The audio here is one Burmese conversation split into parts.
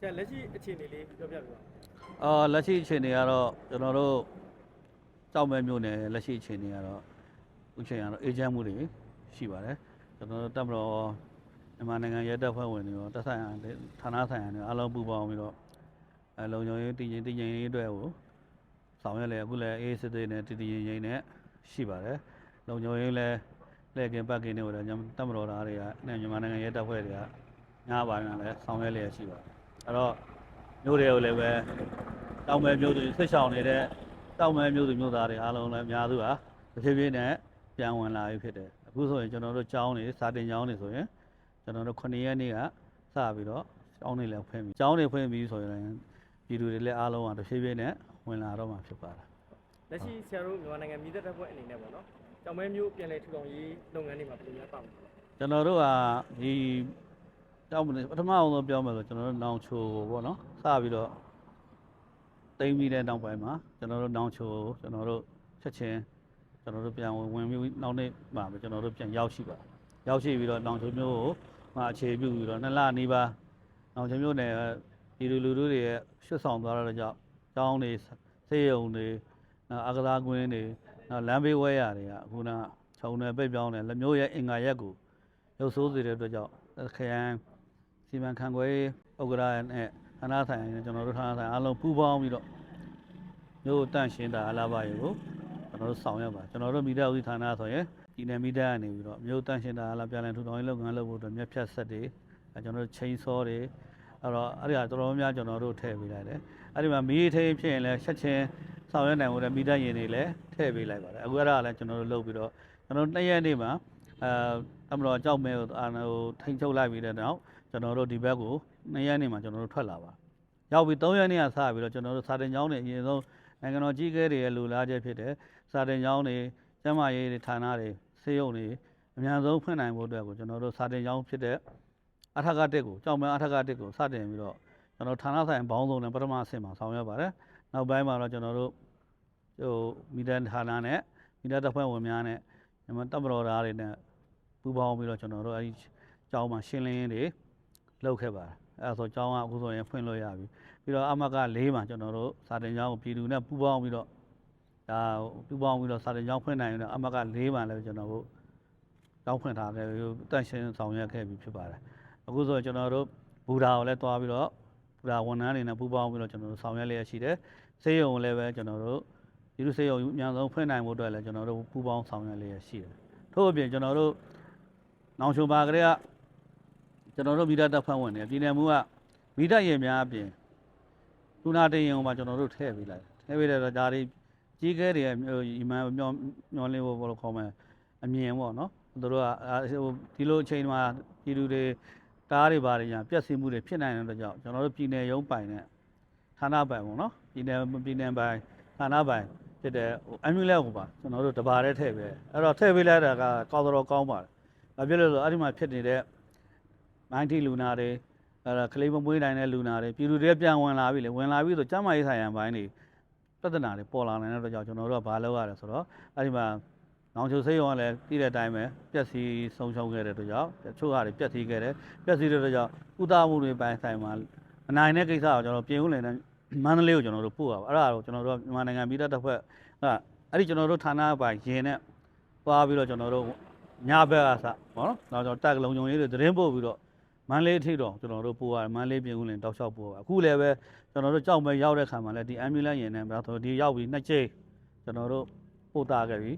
ဆရာလက်ရှိအခြေအနေလေးပြောပြပြပါဦးအော်လက်ရှိအခြေအနေကတော့ကျွန်တော်တို့ကြောက်မဲမျိုးနယ်လက်ရှိအခြေအနေကတော့အခုချိန်ကတော့အေဂျင့်မှုတွေရှိပါတယ်ကျွန်တော်တို့တပ်မတော်မြန်မာနိုင်ငံရဲတပ်ဖွဲ့ဝင်တွေရောတပ်ဆိုင်ရာဌာနဆိုင်ရာတွေအားလုံးပူးပေါင်းပြီးတော့အဲလုံခြုံရေးတည်ငြိမ်တည်ငြိမ်ရေးအတွက်ကိုဆောင်ရွက်လေအခုလည်းအေးစစ်စစ်နဲ့တည်တည်ငြိမ်ငြိမ်နဲ့ရှိပါတယ်လုံခြုံရေးလည်းလက်ကင်ပတ်ကင်တွေကိုလည်းတပ်မတော်သားတွေကနဲ့မြန်မာနိုင်ငံရဲတပ်ဖွဲ့တွေကညားပါနေလည်းဆောင်ရွက်လျက်ရှိပါတယ် အဲ့တော့မျိုးတွေကိုလည်းပဲတောင်မဲမျိုးတွေဆွတ်ဆောင်နေတဲ့တောင်မဲမျိုးတွေမျိုးသားတွေအားလုံးလည်းအများစုဟာတစ်ဖြည်းဖြည်းနဲ့ပြန်ဝင်လာပြီဖြစ်တယ်အခုဆိုရင်ကျွန်တော်တို့ကျောင်းနေစာတင်ကျောင်းနေဆိုရင်ကျွန်တော်တို့9ရက်နေ့ကစပြီးတော့ကျောင်းနေလည်းဖွင့်ပြီကျောင်းနေဖွင့်ပြီဆိုရင်ပြည်သူတွေလည်းအားလုံးကတစ်ဖြည်းဖြည်းနဲ့ဝင်လာတော့မှာဖြစ်ပါတယ်လက်ရှိဆရာတို့မြန်မာနိုင်ငံမိသက်တပ်ဖွဲ့အနေနဲ့ပေါ့နော်ကြောင်မဲမျိုးပြန်လည်ထူထောင်ရေးလုပ်ငန်းတွေမှာဘယ်လိုများပါမလဲကျွန်တော်တို့ကဒီ ကျောင်းမနေပထမအောင်ဆုံးပြောမယ်ဆိုကျွန်တော်တို့နောင်ချိုကိုပေါ့နော်စပြီးတော့တိမ့်ပြီးတဲ့နောက်ပိုင်းမှာကျွန်တော်တို့နောင်ချိုကိုကျွန်တော်တို့ချက်ချင်းကျွန်တော်တို့ပြန်ဝင်ဝင်ပြီးနောက်နေ့မှာပဲကျွန်တော်တို့ပြန်ရောက်ရှိပါရောက်ရှိပြီးတော့နောင်ချိုမျိုးကိုမှာအခြေပြုပြီးတော့နှစ်လနီးပါးနောင်ချိုမျိုးနယ်ဒီလူလူတို့တွေရဲ့ရွှတ်ဆောင်သွားတဲ့ကြောင့်ကျောင်းတွေဆေးရုံတွေနောက်အကစားကွင်းတွေနောက်လမ်းဘေးဝဲရတွေကအခုနခြုံနယ်ပိတ်ပြောင်းတယ်လက်မျိုးရဲ့အင်္ဂါရက်ကိုရုပ်ဆိုးစေတဲ့အတွက်ကြောင့်ခရမ်း စီမံခန့်ခွဲဥက္ကရာနဲ့ဌာနဆိုင်ရာနဲ့ကျွန်တော်တို့ဌာနဆိုင်ရာအားလုံးပူးပေါင်းပြီးတော့မျိုးတန့်ရှင်းတာအလားပါရေကိုကျွန်တော်တို့ဆောင်ရွက်ပါကျွန်တော်တို့မိသားစုဌာနဆိုရင်ဒီနယ်မိသားကနေပြီးတော့မျိုးတန့်ရှင်းတာအလားပြန်လည်ထူထောင်ရေးလုပ်ငန်းလုပ်ဖို့အတွက်မြက်ဖြတ်ဆက်တွေအဲကျွန်တော်တို့ချိန်စောတွေအဲ့တော့အဲ့ဒီဟာတော်တော်များများကျွန်တော်တို့ထည့်ပေးလိုက်တယ်အဲ့ဒီမှာမီးထိန်ဖြစ်ရင်လည်းချက်ချင်းဆောင်ရွက်နိုင်ဖို့လည်းမိသားရင်တွေလည်းထည့်ပေးလိုက်ပါတယ်အခုအဲ့ဒါကလည်းကျွန်တော်တို့လုပ်ပြီးတော့ကျွန်တော်တို့နှစ်ရက်နေ့မှာအဲအမတော်ကြောက်မဲကိုအာဟိုထိန်ချုပ်လိုက်ပြီးတဲ့နောက် ကျွန်တော်တို့ဒီဘက်ကို2ရက်နေမှာကျွန်တော်တို့ထွက်လာပါရောက်ပြီး3ရက်နေကစပြီးတော့ကျွန်တော်တို့စာတင်ကျောင်းတွေအရင်ဆုံးနိုင်ငံတော်ကြီးကဲတွေရဲ့လူလားချက်ဖြစ်တဲ့စာတင်ကျောင်းတွေကျန်းမာရေးတွေဌာနတွေစေယုံတွေအများဆုံးဖွင့်နိုင်ဖို့အတွက်ကိုကျွန်တော်တို့စာတင်ကျောင်းဖြစ်တဲ့အထက်ကတက်ကိုကြောက်မဲအထက်ကတက်ကိုစတင်ပြီးတော့ကျွန်တော်ဌာနဆိုင်ဘောင်းဆောင်နဲ့ပထမအဆင့်မှာဆောင်ရွက်ပါတယ်နောက်ပိုင်းမှာတော့ကျွန်တော်တို့ဟိုမီဒီယာဌာနနဲ့မီဒီယာတပ်ဖွဲ့ဝင်များနဲ့မြန်မာတပ်မတော်သားတွေနဲ့ပူပေါင်းပြီးတော့ကျွန်တော်တို့အဲဒီကျောင်းမှာရှင်းလင်းရေးတွေ လုပ်ခဲ့ပါတယ်အဲဒါဆိုကျောင်းကအခုဆိုရင်ဖွင့်လို့ရပြီပြီးတော့အမက၄မှာကျွန်တော်တို့စာတင်ကျောင်းကိုပြည်သူနဲ့ပူပေါင်းပြီးတော့ဒါပူပေါင်းပြီးတော့စာတင်ကျောင်းဖွင့်နိုင်ရင်တော့အမက၄မှာလည်းကျွန်တော်တို့ကျောင်းဖွင့်ထားခဲ့ပြီးတန့်ရှင်းဆောင်ရွက်ခဲ့ပြီးဖြစ်ပါတယ်အခုဆိုရင်ကျွန်တော်တို့ဘူဓာကိုလည်းတွားပြီးတော့ဘူဓာဝန်ထမ်းတွေနဲ့ပူပေါင်းပြီးတော့ကျွန်တော်တို့ဆောင်ရွက်လျက်ရှိတယ်စေယုံကိုလည်းပဲကျွန်တော်တို့ဒီလိုစေယုံအများဆုံးဖွင့်နိုင်ဖို့အတွက်လည်းကျွန်တော်တို့ပူပေါင်းဆောင်ရွက်လျက်ရှိတယ်ထို့အပြင်ကျွန်တော်တို့နောင်ချုံပါကလေးက ကျွန်တော်တို့မိသားတပ်ဖွဲ့ဝင်တွေပြည်နယ်မှုကမိသားရေများအပြင်လူနာတင်ရင်မှာကျွန်တော်တို့ထည့်ပေးလိုက်ထည့်ပေးတဲ့တော့ဒါတွေကြီးကဲတွေအမှန်မျောမျောလင်းဖို့ဘယ်လိုခေါ်မလဲအမြင်ပေါ့နော်သူတို့ကဟိုဒီလိုအချိန်မှာပြည်သူတွေကားတွေဘာတွေညာပြက်စီးမှုတွေဖြစ်နိုင်တဲ့အတွက်ကြောင့်ကျွန်တော်တို့ပြည်နယ်ရုံးပိုင်နဲ့ဌာနပိုင်ပေါ့နော်ပြည်နယ်ပြည်နယ်ပိုင်ဌာနပိုင်ဖြစ်တဲ့ဟိုအမ်ဘူလန့်ကိုပါကျွန်တော်တို့တပါးတည်းထည့်ပေးအဲ့တော့ထည့်ပေးလိုက်တာကကောင်းတော်ကောင်းပါတယ်။ဘာဖြစ်လို့လဲဆိုတော့အဲ့ဒီမှာဖြစ်နေတဲ့ မိုင်းတီလူနာတွေအဲ့ဒါကလေးမမွေးနိုင်တဲ့လူနာတွေပြည်သူတွေပြန်ဝင်လာပြီလေဝင်လာပြီဆိုကျန်းမာရေးဆိုင်ရာဘိုင်းတွေပြဿနာတွေပေါ်လာနိုင်တဲ့အတွက်ကြောင့်ကျွန်တော်တို့ကဘာလုပ်ရလဲဆိုတော့အဲ့ဒီမှာနောင်ချိုစိတ်ရောကလည်းပြီးတဲ့အတိုင်းပဲပျက်စီးဆုံးရှုံးခဲ့တဲ့အတွက်ကြောင့်တချို့ဟာတွေပျက်စီးခဲ့တယ်ပျက်စီးတဲ့အတွက်ကြောင့်ဥဒမှုတွေပိုင်းဆိုင်မှာအနိုင်တဲ့ကိစ္စကိုကျွန်တော်ပြင်ဦးလင်နဲ့မန္တလေးကိုကျွန်တော်တို့ပို့ရပါအဲ့ဒါကိုကျွန်တော်တို့မြန်မာနိုင်ငံပြည်တပ်တစ်ဖက်ကအဲ့ဒီကျွန်တော်တို့ဌာနပိုင်းရင်နဲ့သွားပြီးတော့ကျွန်တော်တို့ညဘက်ကစပေါ့နော်နောက်ကျွန်တော်တက်လုံုံလေးတွေသတင်းပို့ပြီးတော့ မန္တလေးအထိတော့ကျွန်တော်တို့ပို့ရတယ်မန္တလေးပြင်ဦးလင်တောက်လျှောက်ပို့ရအခုလည်းပဲကျွန်တော်တို့ကြောက်မဲ့ရောက်တဲ့ခါမှာလည်းဒီ ambulance ရင်နဲ့ဗျာဆိုဒီရောက်ပြီးနှစ်ချိန်ကျွန်တော်တို့ပို့တာခဲ့ပြီ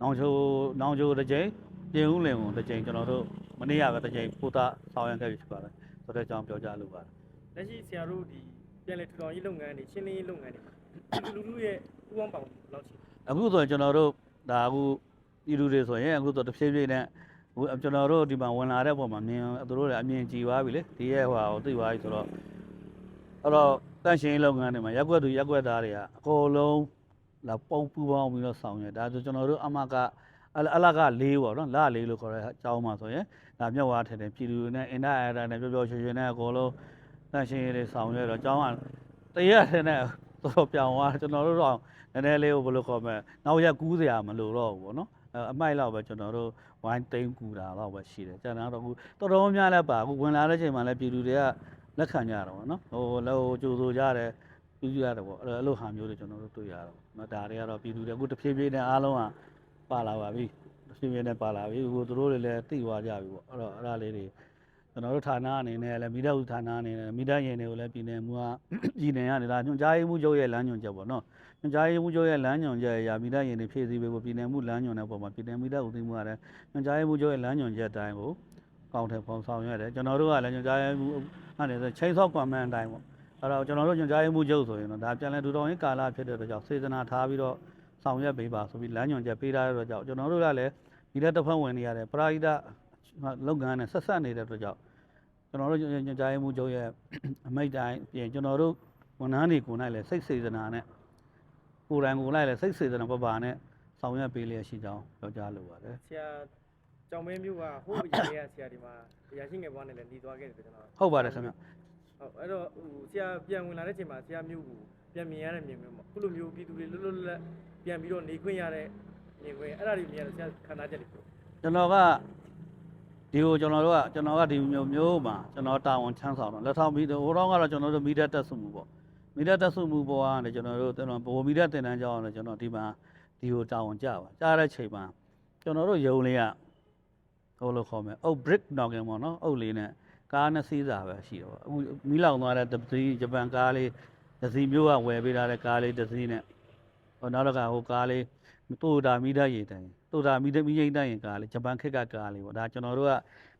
နောင်ချိုနောင်ချိုတစ်ချိန်ပြင်ဦးလင်ကိုတစ်ချိန်ကျွန်တော်တို့မနေ့ကပဲတစ်ချိန်ပို့တာဆောင်ရွက်ခဲ့ပြီဖြစ်ပါတယ်ဆိုတဲ့အကြောင်းပြောကြားလိုပါတယ်လက်ရှိဆရာတို့ဒီပြန်လည်ထူထောင်ရေးလုပ်ငန်းတွေရှင်းလင်းရေးလုပ်ငန်းတွေမှာပြည်သူလူထုရဲ့ပူးပေါင်းပါဝင်မှုဘယ်လောက်ရှိလဲအခုဆိုရင်ကျွန်တော်တို့ဒါအခုပြည်သူတွေဆိုရင်အခုဆိုတစ်ဖြည်းဖြည်းနဲ့ ဟိုကျွန်တော်တို့ဒီမှာဝင်လာတဲ့ပုံမှာမြင်သူတို့လည်းအမြင်ကြည်သွားပြီလေဒီရဲ့ဟိုဟာကိုသိသွားပြီဆိုတော့အဲ့တော့တန့်ရှင်းရေးလုပ်ငန်းတွေမှာရက်ွက်သူရက်ွက်သားတွေကအကုန်လုံးလာပုံပူပေါင်းပြီးတော့ဆောင်ရွက်ဒါဆိုကျွန်တော်တို့အမကအလအလက၄ပေါ့နော်လ၄လို့ခေါ်တဲ့အကြောင်းမှာဆိုရင်ဒါမြတ်ဝါထက်တယ်ပြည်သူတွေနဲ့အင်တာအရာနဲ့ပျော်ပျော်ရွှင်ရွှင်နဲ့အကုန်လုံးတန့်ရှင်းရေးတွေဆောင်ရွက်တော့အကြောင်းကတရက်တည်းနဲ့တော်တော်ပြောင်းသွားကျွန်တော်တို့တော့နည်းနည်းလေးကိုဘယ်လိုခေါ်မလဲနောက်ရက်ကူးစရာမလိုတော့ဘူးပေါ့နော် အဲအမိုက်လောက်ပဲကျွန်တော်တို့ဝိုင်းသိမ်းကူတာတော့ပဲရှိတယ်ကျန်တာတော့အခုတော်တော်များများလည်းပါအခုဝင်လာတဲ့ချိန်မှာလည်းပြည်သူတွေကလက်ခံကြရတော့ဗောနော်ဟိုလောကြိုးဆိုကြတယ်ပြုစုရတယ်ပေါ့အဲ့လိုအဲ့လိုဟာမျိုးတွေကျွန်တော်တို့တွေ့ရတော့နော်ဒါတွေကတော့ပြည်သူတွေအခုတစ်ဖြည်းဖြည်းနဲ့အားလုံးကပါလာပါပြီတစ်ဖြည်းဖြည်းနဲ့ပါလာပြီဟိုသူတို့တွေလည်းသိသွားကြပြီပေါ့အဲ့တော့အဲ့ဒါလေးတွေ ကျွန်တော်တို့ဌာနအနေနဲ့လည်းမိသားစုဌာနအနေနဲ့မိသားရင်တွေကိုလည်းပြည်နယ်မှုကပြည်နယ်ကနေဒါညွှန်ကြားရေးမှုချုပ်ရဲ့လမ်းညွှန်ချက်ပေါ့နော်ညွှန်ကြားရေးမှုချုပ်ရဲ့လမ်းညွှန်ချက်အရာမိသားရင်တွေဖြည့်ဆည်းပေးဖို့ပြည်နယ်မှုလမ်းညွှန်တဲ့ပုံမှာပြည်နယ်မိသားဦးသိမ်းမှုကလည်းညွှန်ကြားရေးမှုချုပ်ရဲ့လမ်းညွှန်ချက်အတိုင်းကိုကောင်းတယ်ပုံဆောင်ရွက်တယ်ကျွန်တော်တို့ကလည်းညွှန်ကြားရေးမှုအဲ့ဒါဆိုချိန်ဆော့ကွန်မန်အတိုင်းပေါ့အဲ့တော့ကျွန်တော်တို့ညွှန်ကြားရေးမှုချုပ်ဆိုရင်တော့ဒါပြန်လဲထူထောင်ရေးကာလဖြစ်တဲ့အတွက်ကြောင့်စေတနာထားပြီးတော့ဆောင်ရွက်ပေးပါဆိုပြီးလမ်းညွှန်ချက်ပေးထားတဲ့အတွက်ကြောင့်ကျွန်တော်တို့ကလည်းဒီလက်တစ်ဖက်ဝင်နေရတဲ့ပရာဟိတလုပ်ငန်းနဲ့ဆက်ဆက်နေတဲ့အတွက်ကြောင့် ကျွန်တော်တို့ညွှန်ကြားရေးမှုချုပ်ရဲ့အမိတ်တိုင်းပြင်ကျွန်တော်တို့ဝန်ထမ်းတွေကိုယ်၌လည်းစိတ်စေတနာနဲ့ကိုယ်တိုင်ကိုယ်လိုက်လည်းစိတ်စေတနာပပနဲ့ဆောင်ရွက်ပေးလျက်ရှိကြောင်းပြောကြားလိုပါတယ်ဆရာကြောင်မဲမျိုးကဟိုးအရင်ကဆရာဒီမှာအရာရှိငယ်ဘွားနဲ့လည်းหนีသွားခဲ့တယ်ကျွန်တော်ဟုတ်ပါတယ်ခင်ဗျဟုတ်အဲ့တော့ဟိုဆရာပြန်ဝင်လာတဲ့ချိန်မှာဆရာမျိုးကိုပြန်မြင်ရတဲ့မြင်ကွင်းပေါ့ခုလိုမျိုးပြည်သူတွေလွတ်လွတ်လပ်လပ်ပြန်ပြီးတော့နေခွင့်ရတဲ့မြင်ကွင်းအဲ့ဒါတွေမြင်ရတော့ဆရာခန္ဓာချက်တွေပေါ့ကျွန်တော်က ဒီကိုကျွန်တော်တို့ကကျွန်တော်ကဒီမျိုးမျိုးမှာကျွန်တော်တာဝန်ချမ်းဆောင်တော့လက်ထောက်ပြီးတော့ဟိုတော့ကတော့ကျွန်တော်တို့မီဒီယာတက်စုမှုပေါ့မီဒီယာတက်စုမှုပေါ်ကနေကျွန်တော်တို့ကျွန်တော်ဗိုလ်မီဒီယာတင်တန်းကြောင်းအောင်လည်းကျွန်တော်ဒီမှာဒီကိုတာဝန်ကြပါကြားတဲ့ချိန်မှာကျွန်တော်တို့ယုံလေးကဟိုလိုခေါ်မယ်အုတ် brick knocking ပေါ့နော်အုတ်လေးနဲ့ကားနှစ်စီးစာပဲရှိတော့အခုမီးလောင်သွားတဲ့တစ်စီးဂျပန်ကားလေးတစ်စီးမျိုးကဝယ်ပေးထားတဲ့ကားလေးတစ်စီးနဲ့ဟိုနောက်တော့ကဟိုကားလေး တိုတာမီဒါရေတိုင်တိုတာမီဒါမီရိတ်တိုင်ကားလေဂျပန်ခက်ကကားလေးပေါ့ဒါကျွန်တော်တို့က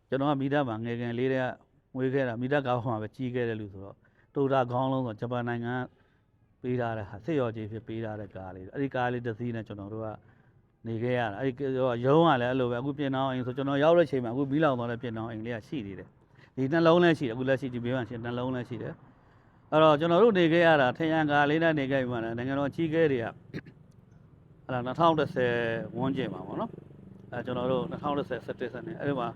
ကျွန်တော်ကမီဒါမှာငယ်ငယ်လေးတည်းကဝေးခဲ့တာမီဒါကားပေါ်မှာပဲကြီးခဲ့တဲ့လူဆိုတော့တိုတာခေါင်းလုံးဆိုဂျပန်နိုင်ငံကပေးထားတဲ့ဟာစစ်ရော်ကြီးဖြစ်ပေးထားတဲ့ကားလေးအဲ့ဒီကားလေးတစ်စီးနဲ့ကျွန်တော်တို့ကနေခဲ့ရတာအဲ့ဒီရုံးကလည်းအဲ့လိုပဲအခုပြင်အောင်အိမ်ဆိုကျွန်တော်ရောက်တဲ့ချိန်မှာအခုမီးလောင်သွားတဲ့ပြင်အောင်အိမ်လေးကရှိသေးတယ်ဒီနှလုံးလည်းရှိတယ်အခုလက်ရှိဒီဘေးမှာရှိနှလုံးလည်းရှိတယ်အဲ့တော့ကျွန်တော်တို့နေခဲ့ရတာထရန်ကားလေးနဲ့နေခဲ့ပြီမှာနိုင်ငံတော်ကြီးခဲ့တွေက အဲ့ဒါ2010ဝန်းကျင်ပါဗောနော်အဲကျွန်တော်တို့2010 17စနေအဲ့ဒီမှာ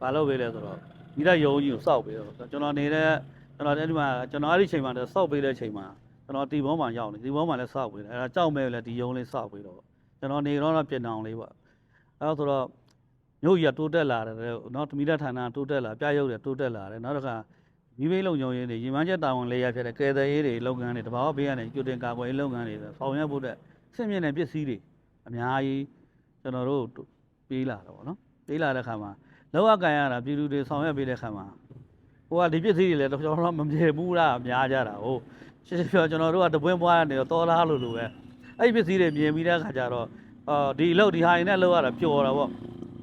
မလုပ်ပေးလဲဆိုတော့မိသားယုံကြီးကိုစောက်ပေးတော့ကျွန်တော်နေတဲ့ကျွန်တော်အဲ့ဒီမှာကျွန်တော်အဲ့ဒီချိန်မှာစောက်ပေးတဲ့ချိန်မှာကျွန်တော်တီဘောမှာရောက်နေတီဘောမှာလည်းစောက်ပေးတယ်အဲ့ဒါကြောက်မဲ့လည်းဒီယုံလေးစောက်ပေးတော့ကျွန်တော်နေတော့တော့ပြင်အောင်လေးပေါ့အဲ့တော့ဆိုတော့မြို့ကြီးကတိုးတက်လာတယ်နော်မိသားဌာနတိုးတက်လာပြရုပ်တယ်တိုးတက်လာတယ်နောက်တစ်ခါမိမိလုံုံရင်းတွေရင်မချက်တာဝန်လေးရဖြစ်တဲ့ကယ်တယ်ရေးတွေလုပ်ငန်းတွေတဘာဝဘေးကနေကျွတင်ကာကွယ်ရေးလုပ်ငန်းတွေဆောင်ရွက်ဖို့တဲ့ ဆင့်မြင့်တဲ့ပစ္စည်းတွေအများကြီးကျွန်တော်တို့ပေးလာတော့ဗောနော်ပေးလာတဲ့ခါမှာလောက်အကန်ရတာပြည်သူတွေဆောင်ရွက်ပေးတဲ့ခါမှာဟိုကဒီပစ္စည်းတွေလည်းတော့ကျွန်တော်တို့မပြေဘူးလားအများကြတာဟုတ်ရှင်းရှင်းပြောကျွန်တော်တို့ကတပွင့်ပွားနေတော့တော်လားလို့လို့ပဲအဲ့ဒီပစ္စည်းတွေမြင်ပြီးတဲ့ခါကျတော့အော်ဒီအလုပ်ဒီဟာရင်းနဲ့လောက်ရတာပျော်တာဗော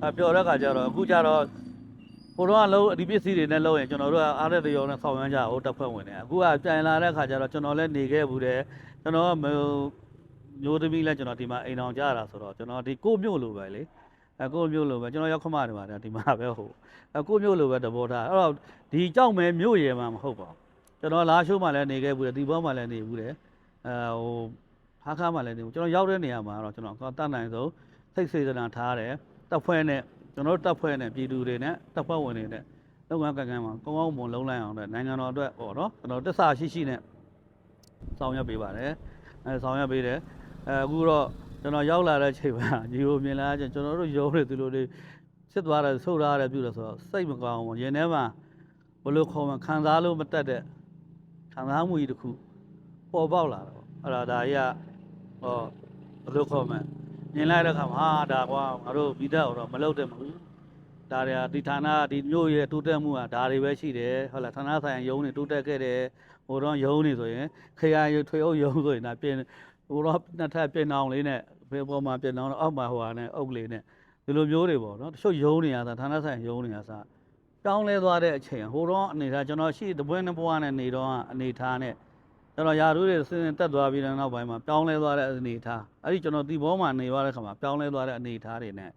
အဲပျော်တဲ့ခါကျတော့အခုကျတော့ဟိုတော့ကလုံးဒီပစ္စည်းတွေနဲ့လုံးရင်ကျွန်တော်တို့ကအားတဲ့တရောနဲ့ဆောင်ရွက်ကြအောင်တက်ဖွဲ့ဝင်တယ်အခုကပြန်လာတဲ့ခါကျတော့ကျွန်တော်လည်းနေခဲ့ဘူးတယ်ကျွန်တော်က မမျိုးသမီးလဲကျွန်တော်ဒီမှာအိမ်အောင်ကြရတာဆိုတော့ကျွန်တော်ဒီကိုမျိုးလိုပဲလေအဲကိုမျိုးလိုပဲကျွန်တော်ရောက်ခမတယ်ပါတယ်ဒီမှာပဲဟိုအဲကိုမျိုးလိုပဲတဘောထားအဲ့တော့ဒီကြောက်မဲမျိုးရယ်မှာမဟုတ်ပါဘူးကျွန်တော်လာရှိုးမှလည်းနေခဲ့ဘူးတယ်ဒီဘောမှလည်းနေဘူးတယ်အဲဟိုဟားခါမှလည်းနေဘူးကျွန်တော်ရောက်တဲ့နေရာမှာတော့ကျွန်တော်တတ်နိုင်ဆုံးစိတ်စေတနာထားတယ်တပ်ဖွဲ့နဲ့ကျွန်တော်တပ်ဖွဲ့နဲ့ပြည်သူတွေနဲ့တပ်ဖွဲ့ဝင်တွေနဲ့လုပ်ငန်းကံကံမှာကောင်းကောင်းမွန်လုံးလိုက်အောင်တဲ့နိုင်ငံတော်အတွက်ဟောနော်ကျွန်တော်တစ္ဆာရှိရှိနဲ့ဆောင်ရွက်ပေးပါတယ်အဲဆောင်ရွက်ပေးတယ် အဲအခုတော့ကျွန်တော်ရောက်လာတဲ့ချိန်မှာညီကိုမြင်လာချင်းကျွန်တော်တို့ရုံးနေသူလိုတွေစစ်သွားတယ်ဆုတ်ထားတယ်ပြုတယ်ဆိုတော့စိတ်မကောင်းဘူးရင်ထဲမှာဘလို့ခေါ်မှခံစားလို့မတက်တဲ့ခံစားမှုကြီးတစ်ခုပေါ်ပေါက်လာတော့အဲ့ဒါဒါကြီးကဟောဘလို့ခေါ်မှမြင်လိုက်တဲ့အခါမှာဟာဒါကွာငါတို့ဗီဒတ်တော့မလုပ်တယ်မဟုတ်ဘူးဒါတွေကဒီဌာနဒီမျိုးရဲ့တိုးတက်မှုကဒါတွေပဲရှိတယ်ဟုတ်လားဌာနဆိုင်ရာရုံးတွေတိုးတက်ခဲ့တယ်ဟိုတော့ရုံးနေဆိုရင်ခရရထွေအုပ်ရုံးဆိုရင်ဒါပြင် ဟိုတော့နှစ်ထပ်ပြင်အောင်လေးနဲ့ဘယ်ပေါ်မှာပြင်အောင်အောက်မှာဟိုဟာနဲ့အုပ်လေးနဲ့ဒီလိုမျိုးတွေပေါ့နော်တချို့ယုံနေရတာဌာနဆိုင်ယုံနေရတာတောင်းလဲသွားတဲ့အချိန်ဟိုတော့အနေထားကျွန်တော်ရှိတပွင့်နှစ်ပွားနဲ့နေတော့အနေထားနဲ့ကျွန်တော်ယာတို့တွေစဉ်စဉ်တက်သွားပြီးတဲ့နောက်ပိုင်းမှာပြောင်းလဲသွားတဲ့အနေထားအဲ့ဒီကျွန်တော်ဒီဘောမှာနေသွားတဲ့ခါမှာပြောင်းလဲသွားတဲ့အနေထားတွေနဲ့အ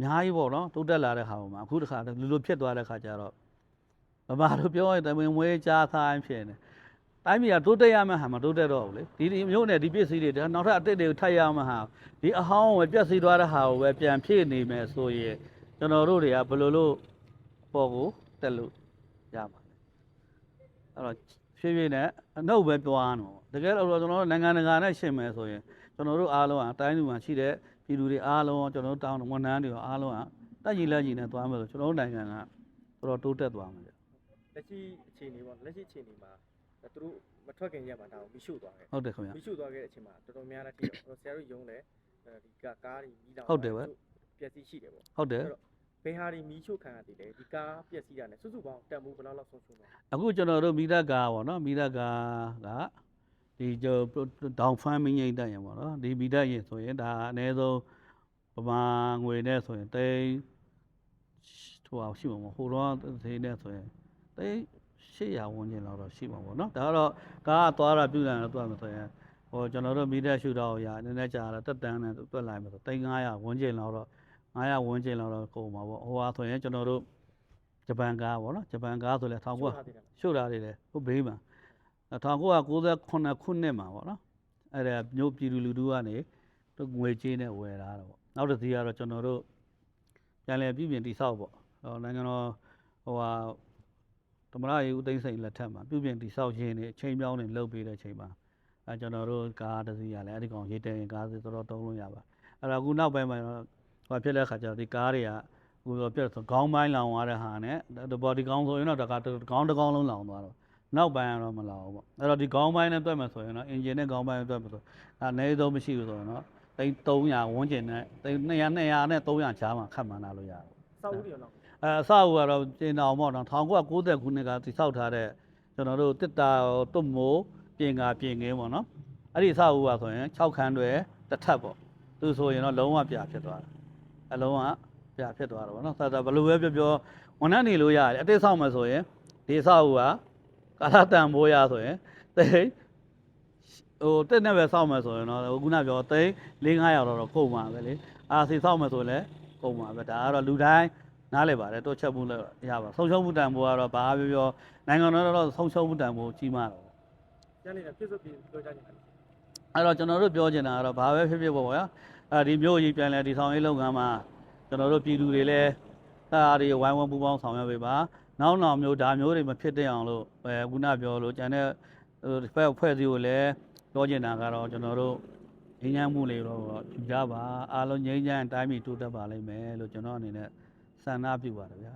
များကြီးပေါ့နော်တိုးတက်လာတဲ့ခါမှာအခုတစ်ခါလူလိုဖြစ်သွားတဲ့ခါကျတော့ဗမာတို့ပြောရင်တမင်မွေးကြားခိုင်းဖြစ်နေတို င်းပြည်ကတိုးတက်ရမယ့်ဟာမတိုးတက်တော့ဘူးလေဒီဒီမျိုးနဲ့ဒီပစ္စည်းတွေဒါနောက်ထပ်အတစ်တွေကိုထပ်ရမယ့်ဟာဒီအဟောင်းကိုပဲပြက်စီးသွားတဲ့ဟာကိုပဲပြန်ဖြည့်နေမယ်ဆိုရင်ကျွန်တော်တို့တွေကဘယ်လိုလုပ်ပေါ်ကိုတက်လို့ရမှာလဲအဲ့တော့ဖြည်းဖြည်းနဲ့အနှုတ်ပဲပြောရအောင်တကယ်တော့ကျွန်တော်တို့နိုင်ငံတကာနဲ့ရှင်းမယ်ဆိုရင်ကျွန်တော်တို့အားလုံးကတိုင်းလူမှာရှိတဲ့ပြည်သူတွေအားလုံးကျွန်တော်တို့တောင်းဝန်ထမ်းတွေအားလုံးကတက်ကြီးလက်ကြီးနဲ့သွားမယ်ဆိုကျွန်တော်တို့နိုင်ငံကတော်တော်တိုးတက်သွားမှာလေလက်ရှိအခြေအနေပေါ့လက်ရှိအခြေအနေမှာ သူတို့မထွက်ခင်ရက်မှာဒါကိုမိရှုသွားခဲ့ဟုတ်တယ်ခင်ဗျာ မိရှုသွားခဲ့တဲ့အချိန်မှာတော်တော်များများထိတော့ဆရာတို့ယုံတယ်ဒီကားကားတွေမိလောင်ဟုတ်တယ်ပဲပျက်စီးရှိတယ်ပေါ့ဟုတ်တယ်ဘယ်ဟာတွေမိရှုခံရသေးလဲဒီကားပျက်စီးတာနဲ့စုစုပေါင်းတန်ဖိုးဘယ်လောက်လောက်ဆုံးရှုံးလဲအခုကျွန်တော်တို့မိသက်ကားပေါ့နော်မိသက်ကားကဒီကျွန်တော်ဒေါင်ဖန်မင်းကြီးတက်ရင်ပေါ့နော်ဒီမိသက်ရင်ဆိုရင်ဒါအနည်းဆုံးပမာငွေနဲ့ဆိုရင်တိန်းဟိုအောင်ရှိမှာမဟုတ်ဟိုတော့သေးနဲ့ဆိုရင်တိန်း 800ဝန်းကျင်လောက်တော့ရှိမှာပေါ့နော်ဒါကတော့ကားကသွားတာပြုတ်လာတော့သွားမှာဆိုရင်ဟိုကျွန်တော်တို့မိသက်ရှူတော့ရနည်းနည်းကြာတော့တက်တန်းနဲ့တွက်လိုက်မှာဆိုတိန်း900ဝန်းကျင်လောက်တော့900ဝန်းကျင်လောက်တော့ကုန်မှာပေါ့ဟိုဟာဆိုရင်ကျွန်တော်တို့ဂျပန်ကားပေါ့နော်ဂျပန်ကားဆိုလဲ1900ထားသေးတယ်ရှုပ်တာတွေလေဟိုဘေးမှာ1998ခုနှစ်မှာပေါ့နော်အဲ့ဒါမျိုးပြည်သူလူထုကနေသူငွေကြေးနဲ့ဝယ်ထားတာပေါ့နောက်တစ်စီးကတော့ကျွန်တော်တို့ပြန်လည်ပြည်ပြင်တိဆောက်ပေါ့ဟိုနိုင်ငံတော်ဟိုဟာ သမရရေဦးသိန်းစိန်လက်ထက်မှာပြည်ပြင်တိဆောက်ခြင်းနဲ့အချိန်ပြောင်းနေလုပ်ပေးတဲ့အချိန်မှာအဲကျွန်တော်တို့ကားတစ်စီးရလဲအဲ့ဒီကောင်ရေးတဲ့ရင်ကားစီတော်တော်တုံးလို့ရပါအဲ့တော့အခုနောက်ပိုင်းမှာတော့ဟိုဖြစ်တဲ့ခါကျတော့ဒီကားတွေကဟိုပြတ်ဆိုခေါင်းပိုင်းလောင်သွားတဲ့ဟာနဲ့ဒီဘော်ဒီကောင်းဆိုရင်တော့တကားကောင်းတစ်ကောင်းလုံးလောင်သွားတော့နောက်ပိုင်းကတော့မလာဘူးပေါ့အဲ့တော့ဒီခေါင်းပိုင်းနဲ့တွက်မယ်ဆိုရင်တော့အင်ဂျင်နဲ့ခေါင်းပိုင်းနဲ့တွက်မယ်ဆိုဒါအနည်းဆုံးမရှိဘူးဆိုရင်တော့တိန်300ဝန်းကျင်နဲ့တိန်200 200နဲ့300ချားမှခတ်မှန်းလာလို့ရတယ်စောက်ဦးတွေတော့ အဲအစအဦးကတော့ပြင်တော်ပေါ့နော်1990ခုနှစ်ကတိဆောက်ထားတဲ့ကျွန်တော်တို့တစ်တာတွတ်မိုးပြင်ကာပြင်ခင်းပေါ့နော်အဲ့ဒီအစအဦးကဆိုရင်6ခန်းတွေတစ်ထပ်ပေါ့သူဆိုရင်တော့လုံးဝပြဖြစ်သွားတာအလုံးဝပြဖြစ်သွားတာပေါ့နော်ဆက်တာဘယ်လိုပဲပြောပြောဝန်ထမ်းနေလို့ရတယ်အတိတ်ဆောက်မယ်ဆိုရင်ဒီအစအဦးကကာလတန်ဖိုးရဆိုရင်တိတ်ဟိုတက်နဲ့ပဲစောက်မယ်ဆိုရင်တော့ခုနပြောသိန်း4 500တော့တော့ကုန်ပါပဲလေအာစီစောက်မယ်ဆိုရင်လည်းကုန်ပါပဲဒါကတော့လူတိုင်း နားလည်ပါတယ်တော့ချက်မှုလည်းရပါဆုံးရှုံးမှုတန်ဖိုးကတော့ဘာပြောပြောနိုင်ငံတော်တော့ဆုံးရှုံးမှုတန်ဖိုးကြီးမားတော့ကျန်နေတဲ့ပြည့်စုံပြီးပြောကြတယ်အဲ့တော့ကျွန်တော်တို့ပြောချင်တာကတော့ဘာပဲဖြစ်ဖြစ်ပေါ့ဗျာအဲဒီမျိုးကြီးပြန်လဲဒီဆောင်ရေးလုပ်ငန်းမှာကျွန်တော်တို့ပြည်သူတွေလည်းဒါတွေဝိုင်းဝန်းပူးပေါင်းဆောင်ရွက်ပေးပါနောက်နောက်မျိုးဒါမျိုးတွေမဖြစ်တဲ့အောင်လို့ပဲခုနပြောလို့ကျန်တဲ့ဟိုဖွဲ့ဖွဲ့စည်းကိုလည်းပြောချင်တာကတော့ကျွန်တော်တို့ငြိမ်းချမ်းမှုလေးတော့ယူကြပါအားလုံးငြိမ်းချမ်းတိုင်းပြည်တိုးတက်ပါလိမ့်မယ်လို့ကျွန်တော်အနေနဲ့ ဆန္ဒပြုပါတယ်ဗျာ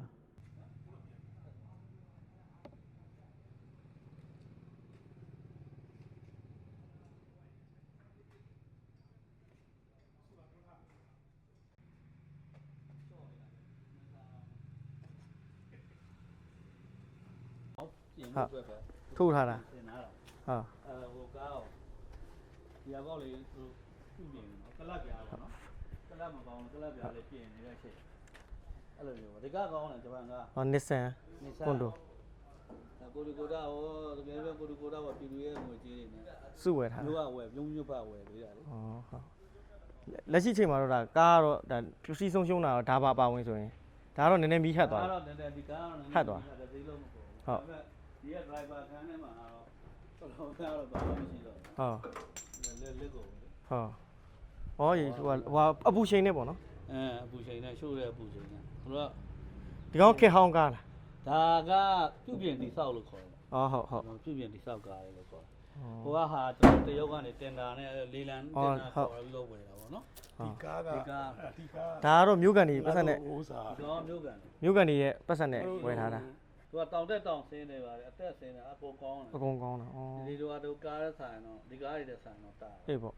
ထိုးထားတာတင်လာတာဟာအဲဟိုကားကိုဒီကောက်လေးသူပြုတ်ပြင်နော်ကလပ်ပြားပေါ့နော်ကလပ်မကောင်းဘူးကလပ်ပြားလေးပြင်နေတဲ့အချိန် အဲ့လိုမျိုးပေါ့ဒီကားကောင်းတယ်ဂျပန်ကားဟောနစ်ဆန်နေကွန်ဒိုဒါကိုဒီကိုဒါဟောတကယ်ပဲကိုဒီကိုဒါကပြည်သူရဲ့ငွေကြေးတွေနဲ့စုဝယ်ထားမျိုးကဝယ်ပြုံးမျိုးပါဝယ်ပေးတာလေဩဟုတ်လက်ရှိချိန်မှာတော့ဒါကားကတော့ဒါပစ္စည်းဆုံးရှုံးတာတော့ဒါပါပါဝင်ဆိုရင်ဒါကတော့နည်းနည်းမီးခတ်သွားတယ်တော့နည်းနည်းဒီကားကတော့နည်းနည်းဟတ်သွားဒါသိလို့မပေါ်ဘူးဟုတ် ဒါပေမဲ့ဒီက driver ခန်းထဲမှာတော့တော်တော်ကတော့ဘာမှမရှိတော့ဟုတ်ဘူးလက်လက်ကို ဟုတ်ဟောရေဟိုဟဟိုအပူချိန်နဲ့ပေါ့နော် အဲအပူချိန်နဲ့ရှို့တဲ့အပူချိန်နဲ့သူတို့ကဒီကောင်ခက်ဟောင်းကားလားဒါကပြုတ်ပြင်တိဆောက်လို့ခေါ်တယ်ဩဟုတ်ဟုတ်ပြုတ်ပြင်တိဆောက်ကားလို့ခေါ်တယ်ဩဟိုကဟာကျွန်တော်တရုတ်ကနေတင်တာနဲ့လေလံအော်တင်တာဟုတ်ခေါ်ပြီးတော့ဝယ်တာပေါ့နော်ဟုတ်ကားကဒီကားဒီကားဒါကတော့မြို့ကန်ဒီပတ်စံနဲ့ဥစားဒီကောင်မျိုးကန်တယ်မြို့ကန်ဒီရဲ့ပတ်စံနဲ့ဝယ်ထားတာသူကတောင်တက်တောင်ဆင်းနေပါတယ်အသက်ဆင်းတာအပေါ်ကောင်းတယ်အကုန်ကောင်းတာဩဒီလိုကတော့ကားရဆိုင်တော့ဒီကားရတဲ့ဆိုင်တော့တာအေးပေါ့